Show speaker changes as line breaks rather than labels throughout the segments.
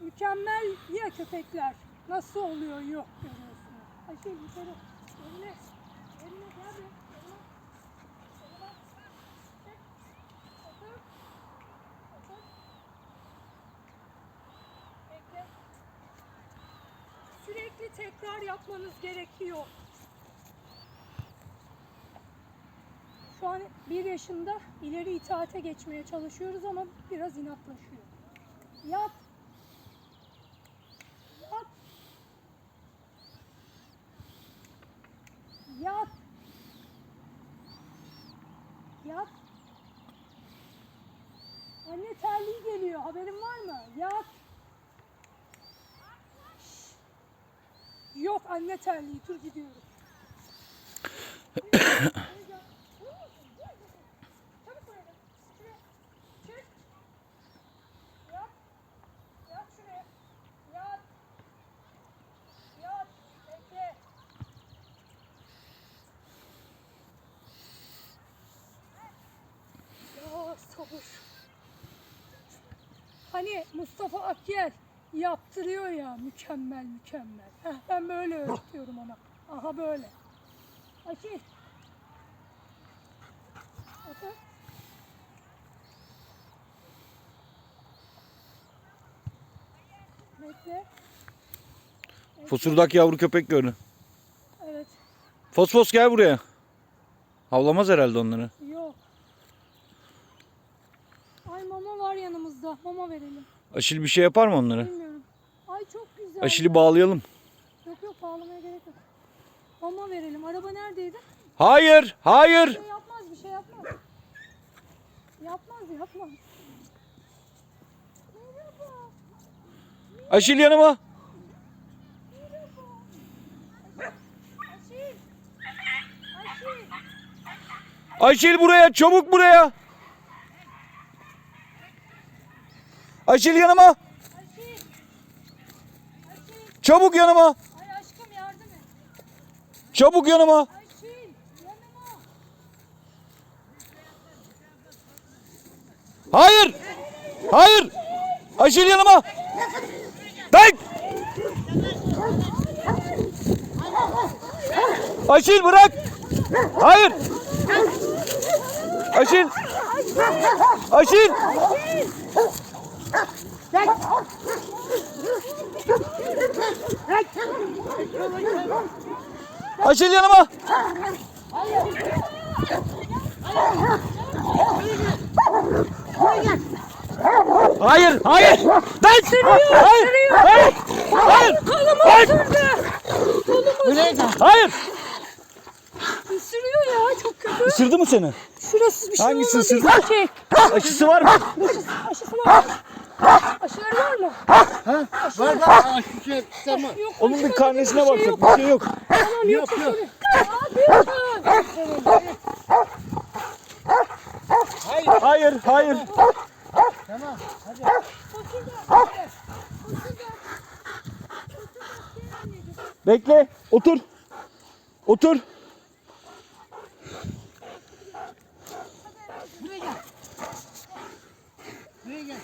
mükemmel ya köpekler. Nasıl oluyor yok görüyorsunuz. Ayşe yukarı. Eline. Eline gel. Sürekli tekrar yapmanız gerekiyor. Şu an bir yaşında ileri itaate geçmeye çalışıyoruz ama biraz inatlaşıyor. Yat. Yat. Yat. Yat. Anne terliği geliyor. Haberin var mı? Yat. Şşş. Yok anne terliği. Dur gidiyorum. Çabuk buraya. Şuraya. Çık. Yat. Yat şuraya. Yat. Yat. Bekle. Ya sabır. Hani Mustafa Akyel yaptırıyor ya mükemmel mükemmel. Heh, ben böyle öğretiyorum ona. Aha böyle. Akil. Otur. Bekle.
Fosurdak yavru köpek gördü.
Evet.
Fosfos gel buraya. Havlamaz herhalde onları.
Ay mama var yanımızda. Mama verelim.
Aşil bir şey yapar mı onları?
Bilmiyorum. Ay çok güzel.
Aşili bağlayalım.
Yok yok bağlamaya gerek yok. Mama verelim. Araba neredeydi?
Hayır,
Bir
hayır.
şey yapmaz bir şey yapmaz. Yapmaz yapmaz. Merhaba.
Aşil yanıma.
Aşil
buraya, çabuk buraya. Aşil yanıma.
Aşil. Aşil.
Çabuk yanıma.
Ay aşkım yardım et.
Çabuk yanıma.
Aşil. Yanıma.
Hayır. Hayır. Aşil yanıma. Ben. Aşil bırak. Hayır. Aşil. Aşil. Aşil yanıma. Hayır, hayır. Ben hayır, hayır, hayır,
Kolumu
hayır,
ısırdı. Kolumu
hayır.
ısırıyor ya çok kötü.
Isırdı mı seni?
Şurası bir şey
Hangisi
olmadıysa
ısırdı?
Şey.
Aşısı var mı?
Aşısı, aşısı var? Aşıları var mı?
Var var aşı şey tamam.
Yok.
Onun bir karnesine
şey
baksak bir şey yok.
Tamam yok.
Yok, yok.
Abi
Hayır, hayır.
Tamam.
Bekle, otur. Otur.
Buraya gel. Buraya gel.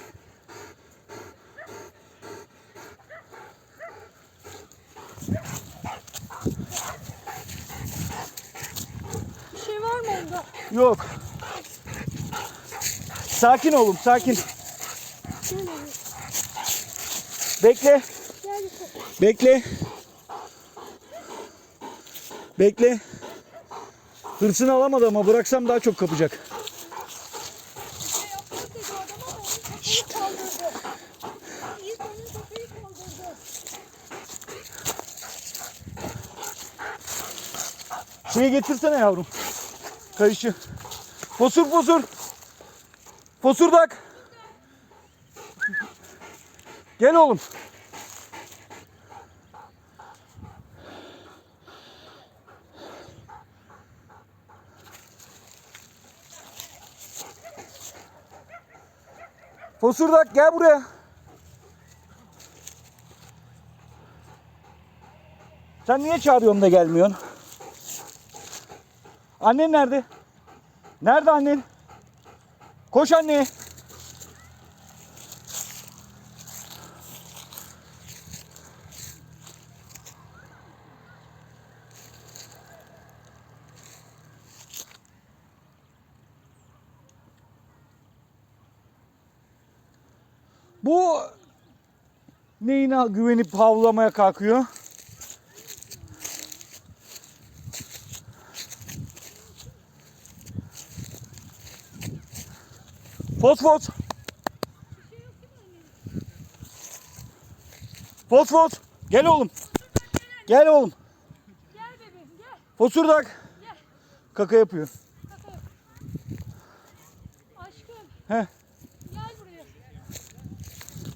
Bir şey var mı onda?
Yok. Sakin oğlum, sakin. Bekle, bekle. Bekle. Hırsını alamadı ama bıraksam daha çok kapacak.
Şey kaldırdı.
Şeyi getirsene yavrum. Kayışı. Fosur fosur. Fosurdak. Gel oğlum. Fosurdak gel buraya. Sen niye çağırıyorsun da gelmiyorsun? Annen nerede? Nerede annen? Koş anne. Bu neyine güvenip havlamaya kalkıyor? Fos fos. Fos fos. Gel oğlum. Gel oğlum.
Gel bebeğim gel.
Fosurdak.
Gel.
Kaka yapıyor.
Kaka. Aşkım
He.
gel buraya.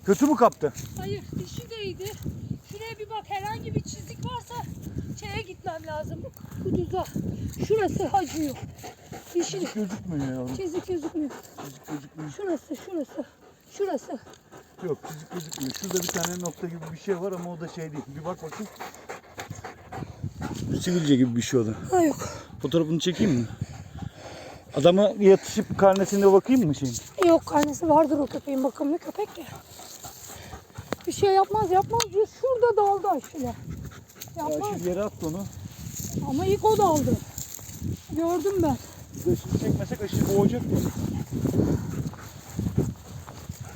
Kötü mü kaptı?
Hayır dişi değdi. Şuraya bir bak herhangi bir çizik varsa şeye gitmem lazım. Kuduza. Şurası acıyor. Dişi
Gözükmüyor yavrum.
çizik gözükmüyor.
Çizik gözükmüyor.
Şurası şurası. Şurası.
Yok çizik gözükmüyor. Şurada bir tane nokta gibi bir şey var ama o da şey değil. Bir bak bakayım. Sivilce gibi bir şey o da.
Ha yok.
Fotoğrafını çekeyim mi? Adama yatışıp karnesine bakayım mı şeyin?
Yok annesi vardır o köpeğin bakımlı köpek ya. Bir şey yapmaz yapmaz diyor. Şurada daldı aşıyla.
Ya
Yapmaz.
şu yere attı onu.
Ama ilk o daldı. Gördüm ben.
Aşırı çekmesek aşırı boğacak mı?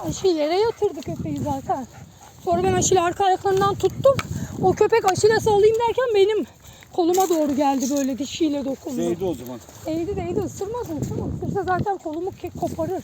Aşil yere yatırdı köpeği zaten. Sonra ben Aşil'i arka ayaklarından tuttum. O köpek Aşil'e sallayayım derken benim koluma doğru geldi böyle dişiyle dokundu.
Değdi o zaman.
Değdi değdi ısırmaz mı? Isırmaz. Isırsa zaten kolumu ke- koparır.